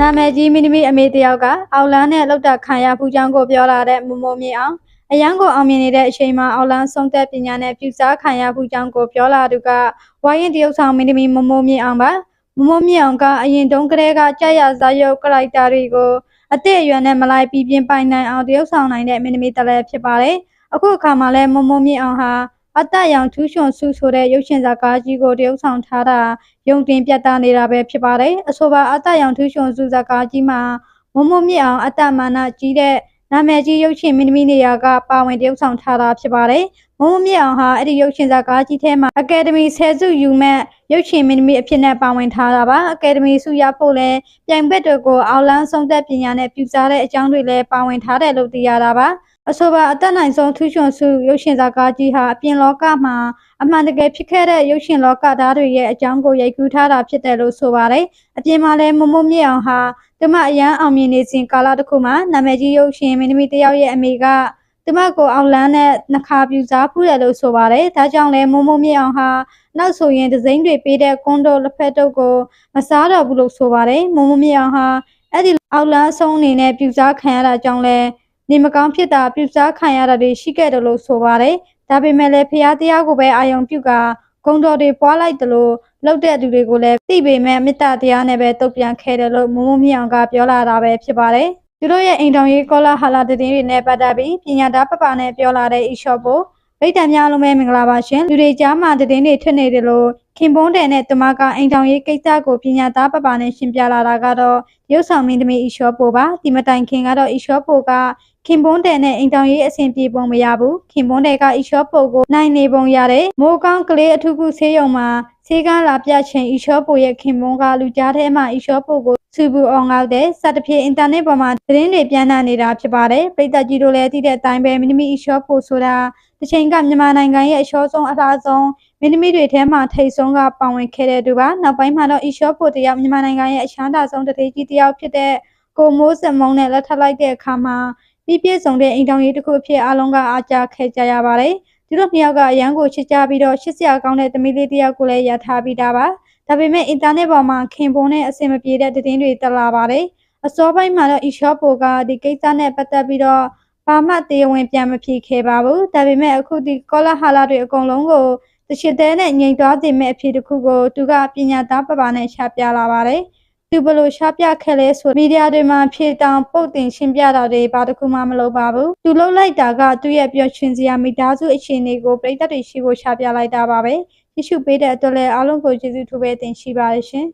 နာမည်ကြီးမီနီမီအမေတယောက်ကအောက်လန်းနဲ့လောက်တာခံရဖူးချောင်းကိုပြောလာတဲ့မမိုးမြေအောင်အရန်ကိုအောင်မြင်နေတဲ့အချိန်မှာအောက်လန်းဆုံးသက်ပညာနဲ့ပြူစားခံရဖူးချောင်းကိုပြောလာသူကဝိုင်းရင်တရုတ်ဆောင်မီနီမီမမိုးမြေအောင်ပါမမိုးမြေအောင်ကအရင်တုန်းကတည်းကကြာရဇာတ်ရုပ်ကရိုက်တာတွေကိုအသက်အရွယ်နဲ့မလိုက်ပြီးပြင်ပိုင်နိုင်အောင်တရုတ်ဆောင်နိုင်တဲ့မီနီမီတလည်းဖြစ်ပါတယ်အခုအခါမှာလဲမမိုးမြေအောင်ဟာ အတရောင်ထူးချွန်စုဆိုတဲ့ရုပ်ရှင်ဇာတ်ကားကြီးကိုတရုတ်ဆောင်ထားတာယုံတင်ပြတ်သားနေတာပဲဖြစ်ပါတယ်အဆိုပါအတရောင်ထူးချွန်စုဇာကားကြီးမှာမုံမုံမြင့်အောင်အတမာနကြီးတဲ့နာမည်ကြီးရုပ်ရှင်မင်းသမီးနေရာကပါဝင်တရုပ်ဆောင်ထားတာဖြစ်ပါတယ်မုံမုံမြင့်အောင်ဟာအဲ့ဒီရုပ်ရှင်ဇာကားကြီးထဲမှာအကယ်ဒမီဆယ်စုယူမဲ့ရုပ်ရှင်မင်းသမီးအဖြစ်နဲ့ပါဝင်ထားတာပါအကယ်ဒမီဆုရဖို့လဲပြိုင်ဘက်တွေကိုအောက်လန်းဆုံးသက်ပညာနဲ့ပြုစားတဲ့အကြောင်းတွေလည်းပါဝင်ထားတယ်လို့သိရတာပါ အဆိုပါအသက်နိုင်ဆုံးထူးချွန်စုရုပ်ရှင်ဇာကားကြီးဟာအပြင်လောကမှာအမှန်တကယ်ဖြစ်ခဲ့တဲ့ရုပ်ရှင်လောကသားတွေရဲ့အကြောင်းကိုရိုက်ကူးထားတာဖြစ်တယ်လို့ဆိုပါတယ်။အပြင်မှာလည်းမမမြင့်အောင်ဟာသူမအရန်အောင်မြင်နေစဉ်ကာလတစ်ခုမှာနာမည်ကြီးရုပ်ရှင်မင်းသမီးတစ်ယောက်ရဲ့အမေကသူမကိုအောင်လန်းနဲ့နှခါပြူစားဖူးတယ်လို့ဆိုပါတယ်။ဒါကြောင့်လည်းမမမြင့်အောင်ဟာနောက်ဆိုရင်ဒဇိန်းတွေပေးတဲ့ကွန်ဒိုလက်ဖက်တုပ်ကိုမစားတော့ဘူးလို့ဆိုပါတယ်။မမမြင့်အောင်ဟာအဲ့ဒီအောင်လန်းအဆုံးအနေနဲ့ပြူစားခံရတာကြောင့်လည်း နေမကောင်းဖြစ်တာပြူစားခံရတာတွေရှိခဲ့တယ်လို့ဆိုပါတယ်။ဒါပေမဲ့လည်းဖျားတရားကိုပဲအာယုံပြုကာဂုံတော်တွေပွားလိုက်တယ်လို့လောက်တဲ့သူတွေကိုလည်းသိပေမဲ့မေတ္တာတရားနဲ့ပဲတုတ်ပြန်ခဲ့တယ်လို့မမိုးမြောင်ကပြောလာတာပဲဖြစ်ပါတယ်။သူတို့ရဲ့အိမ်တော်ရေးကောလာဟာလာတည်င်းတွေနဲ့ပတ်သက်ပြီးပညာသားပပနဲ့ပြောလာတဲ့ e-shop ကိုဗိတ်တံများလုံးပဲမင်္ဂလာပါရှင်လူတွေကြားမှာတည်င်းတွေထွက်နေတယ်လို့ခင်ပွန်းတယ်နဲ့တမကအိမ်တော်ရေးကိစ္စကိုပညာသားပပနဲ့ရှင်းပြလာတာကတော့ရုပ်ဆောင်မင်းသမီး e-shop ပိုပါဒီမတိုင်ခင်ကတော့ e-shop ပိုက ခင်ပွန်းတယ်နဲ့အိမ်တောင်ရေးအဆင်ပြေပုံမရဘူးခင်ပွန်းတယ်ကအီရှော့ပိုကိုနိုင်နေပုံရတယ်မိုးကောင်းကလေးအထူးကုဆေးရုံမှာဆေးကားလာပြချင်းအီရှော့ပိုရဲ့ခင်ပွန်းကလူကြားထဲမှာအီရှော့ပိုကိုစူပူအောင်ငေါက်တဲ့စတဖြည့်အင်တာနက်ပေါ်မှာသတင်းတွေပြန့်နှံ့နေတာဖြစ်ပါတယ်ပိတ်သက်ကြီးတို့လည်းသိတဲ့အတိုင်းပဲမီနီမီအီရှော့ပိုဆိုတာတစ်ချိန်ကမြန်မာနိုင်ငံရဲ့အရှော့ဆုံးအလားဆုံးမင်းသမီးတွေထဲမှာထိတ်ဆုံးကပါဝင်ခဲ့တဲ့သူပါနောက်ပိုင်းမှာတော့အီရှော့ပိုတယောက်မြန်မာနိုင်ငံရဲ့အချမ်းသာဆုံးတထေးကြီးတယောက်ဖြစ်တဲ့ကိုမိုးစမုံနဲ့လက်ထပ်လိုက်တဲ့အခါမှာ ပြည့်ပြည့်စုံတဲ့အိမ်တောင်ရေးတစ်ခုအဖြစ်အားလုံးကအားကြခဲ့ကြရပါတယ်။ဒီလိုနှစ်ယောက်ကအရန်ကိုချစ်ကြပြီးတော့ချစ်စရာကောင်းတဲ့သမီးလေးတစ်ယောက်ကိုလည်းရထားပြီးသားပါ။ဒါပေမဲ့အင်တာနက်ပေါ်မှာခင်ပွန်းနဲ့အဆင်မပြေတဲ့သတင်းတွေတက်လာပါတယ်။အစောပိုင်းမှာတော့ e-shop ပိုကဒီကိစ္စနဲ့ပတ်သက်ပြီးတော့ဘာမှတရားဝင်ပြန်မဖြေခဲ့ပါဘူး။ဒါပေမဲ့အခုဒီကောလာဟာလာတွေအကုန်လုံးကိုတချစ်တဲ့နဲ့ငြိမ်သွားစေမယ့်အဖြစ်တစ်ခုကိုသူကပညာသားပပနဲ့ရှာပြလာပါတယ်။ သူဘလို့ရှားပြခဲ့လဲဆိုမီဒီယာတွေမှာဖြေတောင်ပုတ်တင်ရှင်းပြတာတွေဘာတစ်ခုမှမလုပ်ပါဘူးသူလှုပ်လိုက်တာကသူ့ရဲ့ပျော်ရွှင်စရာမိသားစုအခြေအနေကိုပြည်သက်တွေရှိဖို့ရှားပြလိုက်တာပါပဲကြည့်ရှုပေးတဲ့အတွက်လည်းအားလုံးကိုကျေးဇူးထူးပဲတင်ရှိပါရရှင်